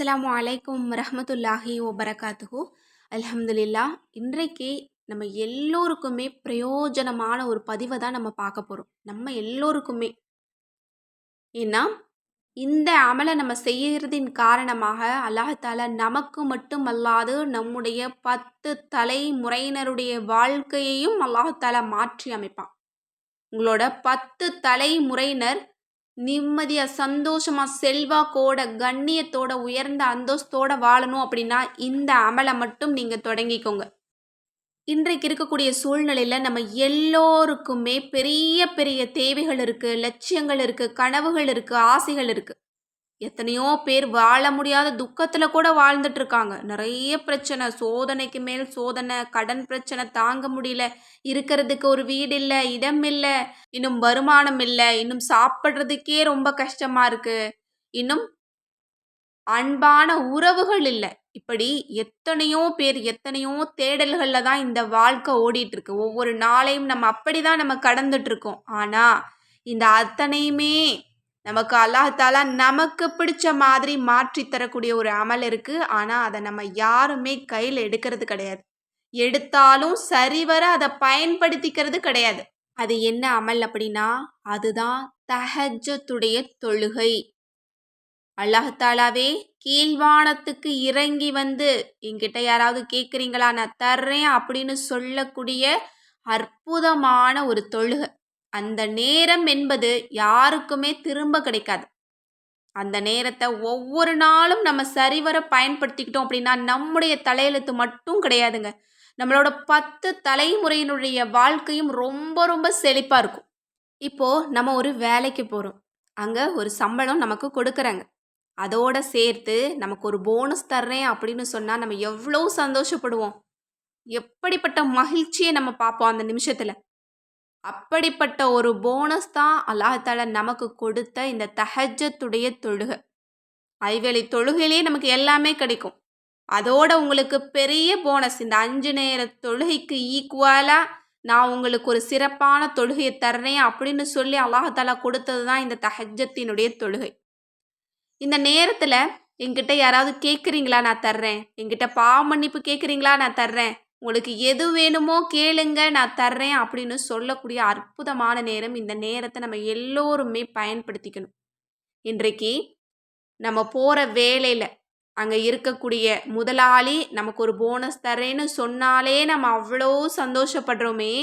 அஸ்லாம் அலைக்கும் ரஹமத்துல்லாஹி வபரகாத்துஹு. அலமதுல்லா இன்றைக்கு நம்ம எல்லோருக்குமே பிரயோஜனமான ஒரு பதிவை தான் நம்ம பார்க்க போகிறோம் நம்ம எல்லோருக்குமே. ஏன்னா இந்த அமலை நம்ம செய்கிறதின் காரணமாக அல்லாஹால நமக்கு மட்டும் அல்லாது நம்முடைய பத்து தலைமுறையினருடைய வாழ்க்கையையும் அல்லாஹால மாற்றி அமைப்பான். உங்களோட பத்து தலைமுறையினர் நிம்மதியாக சந்தோஷமாக செல்வாக்கோட கண்ணியத்தோட உயர்ந்த அந்தஸ்தோட வாழணும் அப்படின்னா இந்த அமலை மட்டும் நீங்கள் தொடங்கிக்கோங்க. இன்றைக்கு இருக்கக்கூடிய சூழ்நிலையில் நம்ம எல்லோருக்குமே பெரிய பெரிய தேவைகள் இருக்குது லட்சியங்கள் இருக்குது கனவுகள் இருக்குது ஆசைகள் இருக்குது எத்தனையோ பேர் வாழ முடியாத துக்கத்தில் கூட வாழ்ந்துட்டு இருக்காங்க நிறைய பிரச்சனை. சோதனைக்கு மேல் சோதனை கடன் பிரச்சனை தாங்க முடியல. இருக்கிறதுக்கு ஒரு வீடு இல்லை இடம் இல்லை இன்னும் வருமானம் இல்லை இன்னும் சாப்பிட்றதுக்கே ரொம்ப கஷ்டமா இருக்கு. இன்னும் அன்பான உறவுகள் இல்லை. இப்படி எத்தனையோ பேர் எத்தனையோ தேடல்களில் தான் இந்த வாழ்க்கை ஓடிட்டு இருக்கு ஒவ்வொரு நாளையும் நம்ம அப்படி தான் நம்ம கடந்துட்டு இருக்கோம் ஆனால் இந்த அத்தனையுமே நமக்கு அல்லாஹாலா நமக்கு பிடிச்ச மாதிரி மாற்றி தரக்கூடிய ஒரு அமல் இருக்குது ஆனால் அதை நம்ம யாருமே கையில் எடுக்கிறது கிடையாது. எடுத்தாலும் சரிவர அதை பயன்படுத்திக்கிறது கிடையாது. அது என்ன அமல் அப்படின்னா அதுதான் தஹஜத்துடைய தொழுகை. அல்லாஹாலாவே கீழ்வானத்துக்கு இறங்கி வந்து என்கிட்ட யாராவது கேட்குறீங்களா நான் தர்றேன் அப்படின்னு சொல்லக்கூடிய அற்புதமான ஒரு தொழுகை. அந்த நேரம் என்பது யாருக்குமே திரும்ப கிடைக்காது. அந்த நேரத்தை ஒவ்வொரு நாளும் நம்ம சரிவர பயன்படுத்திக்கிட்டோம் அப்படின்னா நம்முடைய தலையெழுத்து மட்டும் கிடையாதுங்க. நம்மளோட பத்து தலைமுறையினுடைய வாழ்க்கையும் ரொம்ப ரொம்ப செழிப்பாக இருக்கும். இப்போது நம்ம ஒரு வேலைக்கு போகிறோம் அங்கே ஒரு சம்பளம் நமக்கு கொடுக்குறாங்க. அதோட சேர்த்து நமக்கு ஒரு போனஸ் தர்றேன் அப்படின்னு சொன்னால் நம்ம எவ்வளோ சந்தோஷப்படுவோம். எப்படிப்பட்ட மகிழ்ச்சியை நம்ம பார்ப்போம் அந்த நிமிஷத்தில்? அப்படிப்பட்ட ஒரு போனஸ் தான் அல்லாஹால நமக்கு கொடுத்த இந்த தஹஜத்துடைய தொழுகை. ஐவேளை தொழுகையிலேயே நமக்கு எல்லாமே கிடைக்கும். அதோட உங்களுக்கு பெரிய போனஸ் இந்த அஞ்சு நேர தொழுகைக்கு ஈக்குவலாக நான் உங்களுக்கு ஒரு சிறப்பான தொழுகையை தர்றேன் அப்படின்னு சொல்லி அல்லாஹாலா கொடுத்தது தான் இந்த தஹஜத்தினுடைய தொழுகை. இந்த நேரத்தில் என்கிட்ட யாராவது கேட்குறீங்களா நான் தர்றேன். என்கிட்ட பாவ மன்னிப்பு கேட்குறீங்களா நான் தர்றேன். உங்களுக்கு எது வேணுமோ கேளுங்க நான் தர்றேன் அப்படின்னு சொல்லக்கூடிய அற்புதமான நேரம் இந்த நேரத்தை நம்ம எல்லோருமே பயன்படுத்திக்கணும். இன்றைக்கு நம்ம போகிற வேலையில் அங்கே இருக்கக்கூடிய முதலாளி நமக்கு ஒரு போனஸ் தரேன்னு சொன்னாலே நம்ம அவ்வளோ சந்தோஷப்படுறோமே.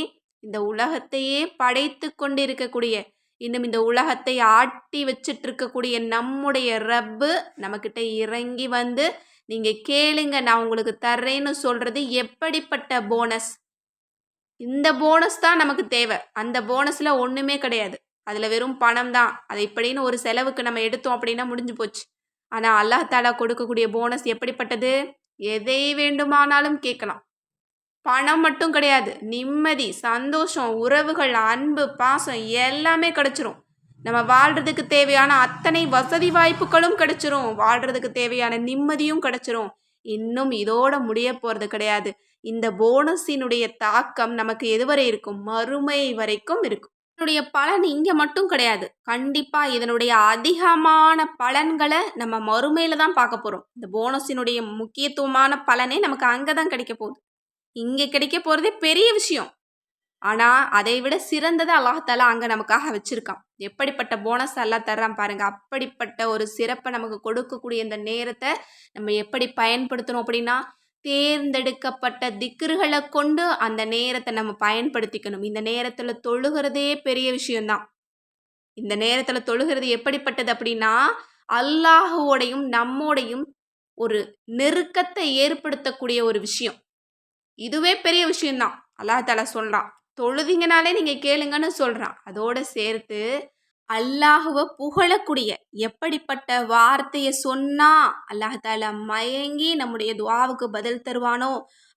இந்த உலகத்தையே படைத்து கொண்டு இருக்கக்கூடிய இன்னும் இந்த உலகத்தை ஆட்டி வச்சிட்டு இருக்கக்கூடிய நம்முடைய ரப்பு நம்மக்கிட்ட இறங்கி வந்து நீங்கள் கேளுங்க நான் உங்களுக்கு தர்றேன்னு சொல்கிறது எப்படிப்பட்ட போனஸ் இந்த போனஸ் தான் நமக்கு தேவை. அந்த போனஸில் ஒன்றுமே கிடையாது. அதில் வெறும் பணம் தான். அதை இப்படின்னு ஒரு செலவுக்கு நம்ம எடுத்தோம் அப்படின்னா முடிஞ்சு போச்சு. ஆனால் அல்லாஹாலா கொடுக்கக்கூடிய போனஸ் எப்படிப்பட்டது? எதை வேண்டுமானாலும் கேட்கலாம். பணம் மட்டும் கிடையாது. நிம்மதி சந்தோஷம் உறவுகள் அன்பு பாசம் எல்லாமே கிடச்சிரும். நம்ம வாழ்கிறதுக்கு தேவையான அத்தனை வசதி வாய்ப்புகளும் கிடைச்சிரும். வாழ்கிறதுக்கு தேவையான நிம்மதியும் கிடைச்சிரும். இன்னும் இதோட முடிய போகிறது கிடையாது. இந்த போனஸினுடைய தாக்கம் நமக்கு எதுவரை இருக்கும்? மறுமை வரைக்கும் இருக்கும். இதனுடைய பலன் இங்கே மட்டும் கிடையாது. கண்டிப்பாக இதனுடைய அதிகமான பலன்களை நம்ம மறுமையில் தான் பார்க்க போகிறோம் இந்த போனஸினுடைய முக்கியத்துவமான பலனே நமக்கு அங்கே தான் கிடைக்க போகுது. இங்கே கிடைக்க போகிறதே பெரிய விஷயம். ஆனால் அதை விட சிறந்ததை அல்லாஹால அங்கே நமக்காக வச்சுருக்கான். எப்படிப்பட்ட போனஸ் எல்லாம் தர்றான் பாருங்க. அப்படிப்பட்ட ஒரு சிறப்பை நமக்கு கொடுக்கக்கூடிய இந்த நேரத்தை நம்ம எப்படி பயன்படுத்தணும் அப்படின்னா தேர்ந்தெடுக்கப்பட்ட திக்குறுகளை கொண்டு அந்த நேரத்தை நம்ம பயன்படுத்திக்கணும். இந்த நேரத்தில் தொழுகிறதே பெரிய விஷயம்தான். இந்த நேரத்தில் தொழுகிறது எப்படிப்பட்டது அப்படின்னா அல்லாஹுவோடையும் நம்மோடையும் ஒரு நெருக்கத்தை ஏற்படுத்தக்கூடிய ஒரு விஷயம். இதுவே பெரிய விஷயம்தான். அல்லாஹ் தாலா சொல்கிறான் தொழுதிங்கனாலே நீங்கள் கேளுங்கன்னு சொல்கிறான் அதோடு சேர்த்து அல்லாஹுவை புகழக்கூடிய எப்படிப்பட்ட வார்த்தையை சொன்னா அல்லாஹால மயங்கி நம்முடைய துவாவுக்கு பதில் தருவானோ?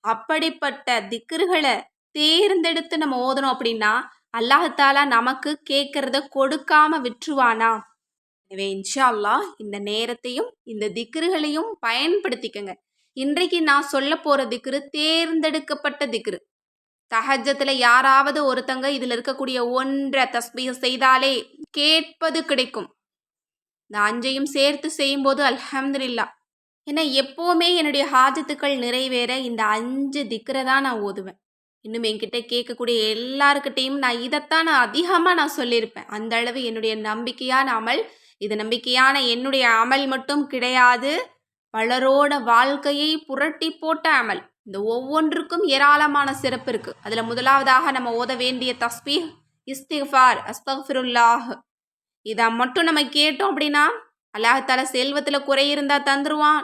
அப்படிப்பட்ட திக்கர்களை தேர்ந்தெடுத்து நம்ம ஓதணும் அப்படின்னா அல்லாஹாலா நமக்கு கேட்கறத கொடுக்காம விட்டுருவானா? எனவே இன்ஷா அல்லாஹ் இந்த நேரத்தையும் இந்த திக்ருகளையும் பயன்படுத்திக்கங்க. இன்றைக்கு நான் சொல்ல போற திக்ரு தேர்ந்தெடுக்கப்பட்ட திக்ரு. தஹஜத்தில் யாராவது ஒருத்தங்க இதில் இருக்கக்கூடிய ஒன்றை தஸ்பீக செய்தாலே கேட்பது கிடைக்கும். இந்த அஞ்சையும் சேர்த்து செய்யும்போது அல்ஹம்துல்லா ஏன்னா எப்போவுமே என்னுடைய ஹாஜத்துக்கள் நிறைவேற இந்த அஞ்சு திக்கரை தான் நான் ஓதுவேன். இன்னும் என்கிட்ட கேட்கக்கூடிய எல்லாருக்கிட்டேயும் நான் இதைத்தான் நான் அதிகமாக நான் சொல்லியிருப்பேன். அந்த அளவு என்னுடைய நம்பிக்கையான அமல். இது நம்பிக்கையான என்னுடைய அமல் மட்டும் கிடையாது. பலரோட வாழ்க்கையை புரட்டி போட்ட அமல். இந்த ஒவ்வொன்றுக்கும் ஏராளமான சிறப்பு இருக்குது அதில் முதலாவதாக நம்ம ஓத வேண்டிய தஸ்பீ இஸ்திஃபார் அஸ்தஃபிருல்லாஹ். இதை மட்டும் நம்ம கேட்டோம் அப்படின்னா அல்லாஹால செல்வத்தில் குறை இருந்தால் தந்துருவான்.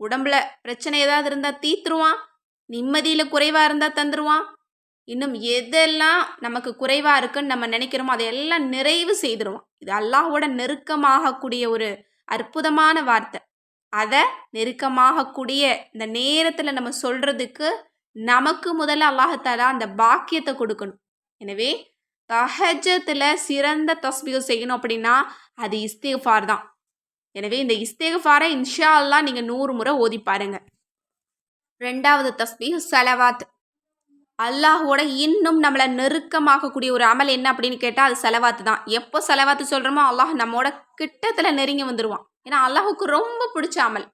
உடம்புல பிரச்சனை ஏதாவது இருந்தால் தீத்துருவான். நிம்மதியில் குறைவாக இருந்தால் தந்துருவான். இன்னும் எதெல்லாம் நமக்கு குறைவாக இருக்குன்னு நம்ம நினைக்கிறோமோ அதையெல்லாம் நிறைவு செய்திருவான். இது அல்லாஹோட நெருக்கமாகக்கூடிய ஒரு அற்புதமான வார்த்தை. அதை நெருக்கமாகக்கூடிய இந்த நேரத்தில் நம்ம சொல்கிறதுக்கு நமக்கு முதல்ல அல்லாஹத்தால அந்த பாக்கியத்தை கொடுக்கணும். எனவே தஹஜத்தில் சிறந்த தஸ்பீகம் செய்யணும் அப்படின்னா அது இஸ்தேஃபார் தான். எனவே இந்த இஸ்தேஃபாரை இன்ஷா அல்லா நீங்கள் நூறு முறை ஓதி பாருங்கள் ரெண்டாவது தஸ்பீஹ் சலவாத். அல்லாஹோட இன்னும் நம்மளை நெருக்கமாகக்கூடிய ஒரு அமல் என்ன அப்படின்னு கேட்டால் அது செலவாத்து தான். எப்போ செலவாத்து சொல்கிறோமோ அல்லாஹ் நம்மோட கிட்டத்தில் நெருங்கி வந்துடுவான் ஏன்னா அல்லாஹுக்கு ரொம்ப பிடிச்ச அமல்.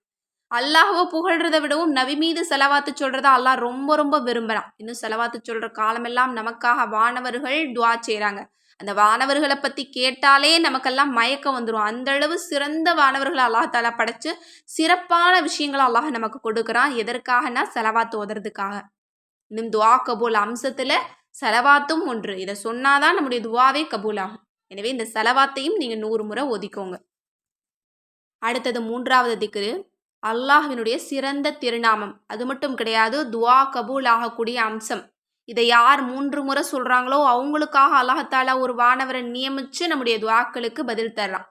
அல்லாஹுவை புகழ்கிறத விடவும் நவி மீது செலவாத்து சொல்கிறத அல்லாஹ் ரொம்ப ரொம்ப விரும்புகிறான் இன்னும் செலவாத்து சொல்கிற காலமெல்லாம் நமக்காக வானவர்கள் துவா செய்கிறாங்க அந்த வானவர்களை பற்றி கேட்டாலே நமக்கெல்லாம் மயக்கம் வந்துடும் அந்த அளவு சிறந்த வானவர்களை அல்லாஹாலா படைச்சு சிறப்பான விஷயங்களை அல்லாஹ் நமக்கு கொடுக்குறான். எதற்காகனா செலவாத்து ஓதுறதுக்காக. இன்னும் துவா கபூல் அம்சத்தில் செலவாத்தும் ஒன்று. இதை சொன்னாதான் நம்முடைய துவாவே கபூல் ஆகும் எனவே இந்த செலவாத்தையும் நீங்கள் நூறு முறை ஒதுக்கோங்க. அடுத்தது மூன்றாவது திக்கு அல்லாஹினுடைய சிறந்த திருநாமம். அது மட்டும் கிடையாது துவா கபூல் ஆகக்கூடிய அம்சம். இதை யார் மூன்று முறை சொல்கிறாங்களோ அவங்களுக்காக அல்லாஹாலா ஒரு வானவரை நியமித்து நம்முடைய துவாக்களுக்கு பதில் தர்றான்.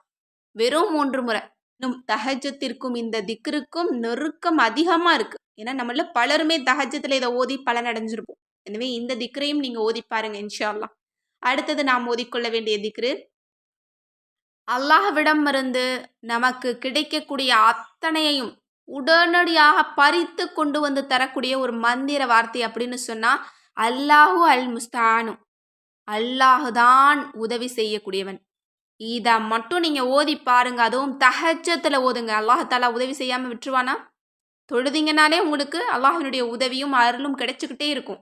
வெறும் மூன்று முறை. இன்னும் தகஜத்திற்கும் இந்த திக்ருக்கும் நெருக்கம் அதிகமாக இருக்குது ஏன்னா நம்மள பலருமே தகஜத்தில் இதை ஓதி பலனடைஞ்சிருப்போம். எனவே இந்த திக்ரையும் நீங்கள் ஓதி பாருங்க இன்ஷால்லாம் அடுத்தது நாம் ஓதிக்கொள்ள வேண்டிய திக்ரு அல்லாஹ்விடம் இருந்து நமக்கு கிடைக்கக்கூடிய அத்தனையையும் உடனடியாக பறித்து கொண்டு வந்து தரக்கூடிய ஒரு மந்திர வார்த்தை அப்படின்னு சொன்னால் அல்லாஹு அல் முஸ்தானு அல்லாஹுதான் உதவி செய்யக்கூடியவன். இதை மட்டும் நீங்கள் ஓதி பாருங்க. அதுவும் தகச்சத்தில் ஓதுங்க. அல்லாஹாலா உதவி செய்யாமல் விட்டுருவானா? தொழுதிங்கனாலே உங்களுக்கு அல்லாஹினுடைய உதவியும் அருளும் கிடைச்சிக்கிட்டே இருக்கும்.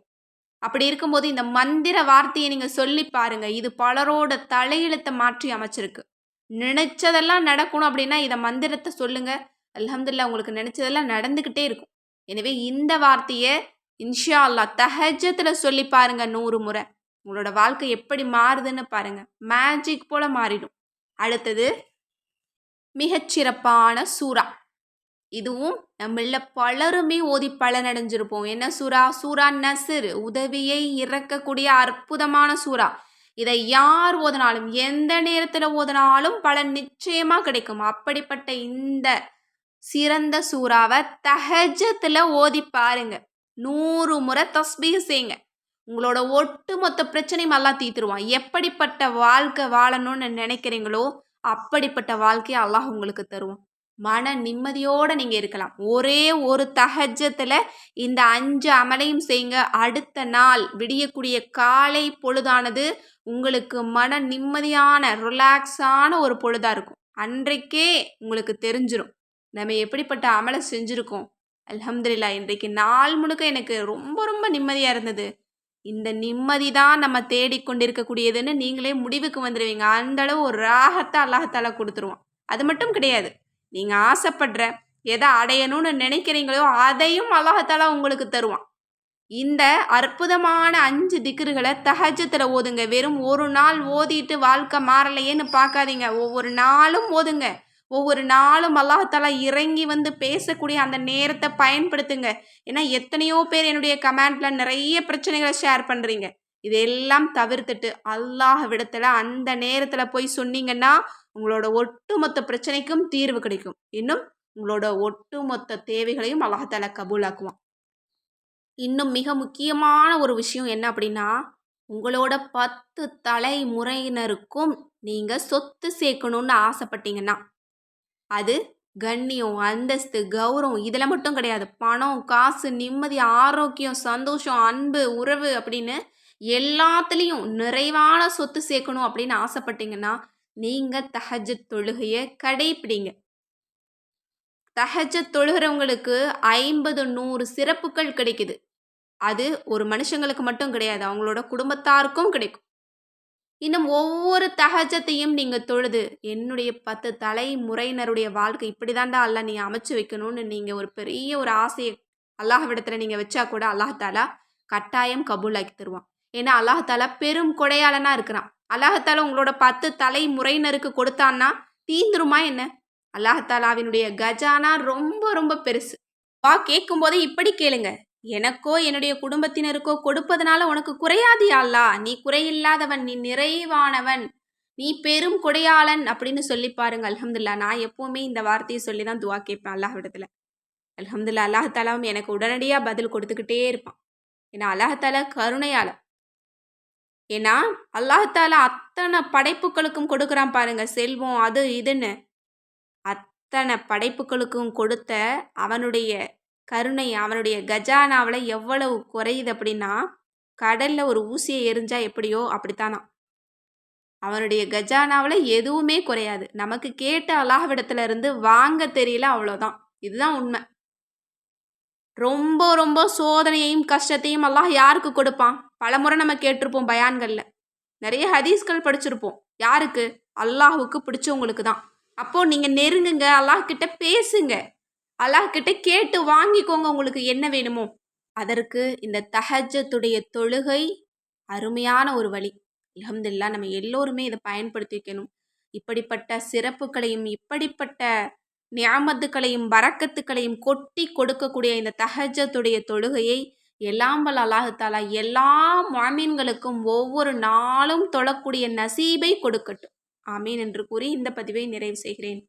அப்படி இருக்கும்போது இந்த மந்திர வார்த்தையை நீங்கள் சொல்லி பாருங்க. இது பலரோட தலையெழுத்தை மாற்றி அமைச்சிருக்கு. நினைச்சதெல்லாம் நடக்கணும் அப்படின்னா இதை மந்திரத்தை சொல்லுங்க. அலமதுல்லா உங்களுக்கு நினைச்சதெல்லாம் நடந்துக்கிட்டே இருக்கும். எனவே இந்த வார்த்தையை இன்ஷா அல்லா தஹஜத்தில் சொல்லி பாருங்க நூறு முறை. உங்களோட வாழ்க்கை எப்படி மாறுதுன்னு பாருங்க. மேஜிக் போல மாறிடும். அடுத்தது மிகச்சிறப்பான சூறா. இதுவும் நம்மள பலருமே ஓதி பலனடைஞ்சிருப்போம். என்ன சூறா? சூறா நசிர் உதவியை இறக்கக்கூடிய அற்புதமான சூறா. இதை யார் ஓதினாலும் எந்த நேரத்தில் ஓதினாலும் பலன் நிச்சயமாக கிடைக்கும். அப்படிப்பட்ட இந்த சிறந்த சூறாவை தஹஜத்தில் ஓதி பாருங்க. நூறு முறை தஸ்பீ செய்யுங்க உங்களோட ஒட்டுமொத்த பிரச்சனையும் அல்லா தீர்த்துருவான். எப்படிப்பட்ட வாழ்க்கை வாழணும்னு நினைக்கிறீங்களோ அப்படிப்பட்ட வாழ்க்கையை அல்லாஹ் உங்களுக்கு தருவோம் மன நிம்மதியோடு நீங்கள் இருக்கலாம். ஒரே ஒரு தகஜத்தில் இந்த அஞ்சு அமலையும் செய்யுங்க. அடுத்த நாள் விடியக்கூடிய காலை பொழுதானது உங்களுக்கு மன நிம்மதியான ரிலாக்ஸான ஒரு பொழுதாக இருக்கும். அன்றைக்கே உங்களுக்கு தெரிஞ்சிடும் நம்ம எப்படிப்பட்ட அமலை செஞ்சுருக்கோம். அலமதுல்லா இன்றைக்கு நாள் முழுக்க எனக்கு ரொம்ப ரொம்ப நிம்மதியாக இருந்தது. இந்த நிம்மதி தான் நம்ம தேடிக்கொண்டிருக்கக்கூடியதுன்னு நீங்களே முடிவுக்கு வந்துடுவீங்க அந்தளவு ஒரு ராகத்தை அல்லாஹத்தால கொடுத்துருவோம் அது மட்டும் கிடையாது. நீங்கள் ஆசைப்படுற எதை அடையணும்னு நினைக்கிறீங்களோ அதையும் அல்லாஹத்தாலா உங்களுக்கு தருவான். இந்த அற்புதமான அஞ்சு திக்ருகளை தகஜத்தில் ஓதுங்க. வெறும் ஒரு நாள் ஓதிட்டு வாழ்க்கை மாறலையேன்னு பார்க்காதீங்க. ஒவ்வொரு நாளும் ஓதுங்க. ஒவ்வொரு நாளும் அல்லாஹாலா இறங்கி வந்து பேசக்கூடிய அந்த நேரத்தை பயன்படுத்துங்க. ஏன்னா எத்தனையோ பேர் என்னுடைய கமெண்ட்ல நிறைய பிரச்சனைகளை ஷேர் பண்ணுறீங்க இதெல்லாம் தவிர்த்துட்டு அல்லாஹ் விடத்துல அந்த நேரத்தில் போய் சொன்னீங்கன்னா உங்களோட ஒட்டுமொத்த பிரச்சனைக்கும் தீர்வு கிடைக்கும். இன்னும் உங்களோட ஒட்டுமொத்த தேவைகளையும் அல்லாஹால கபூலாக்குவான். இன்னும் மிக முக்கியமான ஒரு விஷயம் என்ன அப்படின்னா உங்களோட பத்து தலைமுறையினருக்கும் நீங்கள் சொத்து சேர்க்கணும்னு ஆசைப்பட்டீங்கன்னா அது கண்ணியம் அந்தஸ்து கௌரவம் இதில் மட்டும் கிடையாது. பணம் காசு நிம்மதி ஆரோக்கியம் சந்தோஷம் அன்பு உறவு அப்படின்னு எல்லாத்துலேயும் நிறைவான சொத்து சேர்க்கணும் அப்படின்னு ஆசைப்பட்டீங்கன்னா நீங்கள் தஹஜத் தொழுகையை கடைப்பிடிங்க. தஹஜத் தொழுகிறவங்களுக்கு ஐம்பது நூறு சிறப்புகள் கிடைக்குது. அது ஒரு மனுஷங்களுக்கு மட்டும் கிடையாது அவங்களோட குடும்பத்தாருக்கும் கிடைக்கும். இன்னும் ஒவ்வொரு தகஜத்தையும் நீங்கள் தொழுது என்னுடைய பத்து தலைமுறையினருடைய வாழ்க்கை இப்படி தாண்டா அல்ல நீ அமைச்சு வைக்கணும்னு நீங்கள் ஒரு பெரிய ஒரு ஆசையை அல்லாஹ்விடத்தில் நீங்கள் வச்சா கூட அல்லாஹாலா கட்டாயம் கபூலாக்கி தருவான். ஏன்னா அல்லாஹாலா பெரும் கொடையாளனாக இருக்கிறான். அல்லாஹாலா உங்களோட பத்து தலைமுறையினருக்கு கொடுத்தான்னா தீந்துருமா என்ன? அல்லாஹாலாவினுடைய கஜானா ரொம்ப ரொம்ப பெருசு. வா கேட்கும்போதே இப்படி கேளுங்க. எனக்கோ என்னுடைய குடும்பத்தினருக்கோ கொடுப்பதனால உனக்கு குறையாது அல்லா நீ குறையில்லாதவன் நீ நிறைவானவன். நீ பெரும் கொடையாளன் அப்படின்னு சொல்லி பாருங்க. அல்ஹம்துல்லா நான் எப்பவுமே இந்த வார்த்தையை சொல்லி தான் துவா கேட்பேன் அல்லாஹ்விடத்துல அல்ஹம்துல்லா அல்லாஹாலாவும் எனக்கு உடனடியாக பதில் கொடுத்துக்கிட்டே இருப்பான். ஏன்னா அல்லாஹாலா கருணையால. ஏன்னா அல்லாஹாலா அத்தனை படைப்புகளுக்கும் கொடுக்குறான் பாருங்க. செல்வம் அது இதுன்னு. அத்தனை படைப்புகளுக்கும் கொடுத்த அவனுடைய கருணை அவனுடைய கஜானாவில் எவ்வளவு குறையுது அப்படின்னா கடலில் ஒரு ஊசியை எரிஞ்சா எப்படியோ அப்படித்தானா. அவனுடைய கஜானாவில் எதுவுமே குறையாது. நமக்கு கேட்ட அல்லாஹ்விடத்துல இருந்து வாங்க தெரியல அவ்வளோதான் இதுதான் உண்மை. ரொம்ப ரொம்ப சோதனையையும் கஷ்டத்தையும் அல்லாஹ் யாருக்கு கொடுப்பான்? பலமுறை நம்ம கேட்டிருப்போம் பயான்களில். நிறைய ஹதீஸ்கள் படிச்சிருப்போம். யாருக்கு? அல்லாஹுக்கு பிடிச்சவங்களுக்கு தான் அப்போது நீங்கள் நெருங்குங்க அல்லாஹ் கிட்ட பேசுங்க. அல்லாஹ் கிட்ட கேட்டு வாங்கிக்கோங்க உங்களுக்கு என்ன வேணுமோ. அதற்கு இந்த தஹஜத்துடைய தொழுகை அருமையான ஒரு வழி. அலமதுல்லா நம்ம எல்லோருமே இதை பயன்படுத்திக்கணும் இப்படிப்பட்ட சிறப்புகளையும் இப்படிப்பட்ட நியாமத்துக்களையும் வரக்கத்துக்களையும் கொட்டி கொடுக்கக்கூடிய இந்த தஹஜத்துடைய தொழுகையை எல்லாம் வல்ல அல்லாஹத்தாலா எல்லா மாமீன்களுக்கும் ஒவ்வொரு நாளும் தொழக்கூடிய நசீபை கொடுக்கட்டும். ஆமீன் என்று கூறி இந்த பதிவை நிறைவு செய்கிறேன்.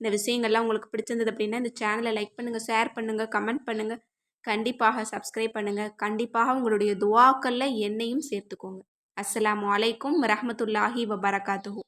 இந்த விஷயங்கள்லாம் உங்களுக்கு பிடிச்சிருந்தது அப்படின்னா இந்த சேனலை லைக் பண்ணுங்கள் ஷேர் பண்ணுங்கள் கமெண்ட் பண்ணுங்கள் கண்டிப்பாக சப்ஸ்கிரைப் பண்ணுங்கள் கண்டிப்பாக உங்களுடைய துவாக்களில் என்னையும் சேர்த்துக்கோங்க. அஸ்லாம் அலைக்கும் ரஹமத்துல்லாஹி வபரகாத்துஹூ.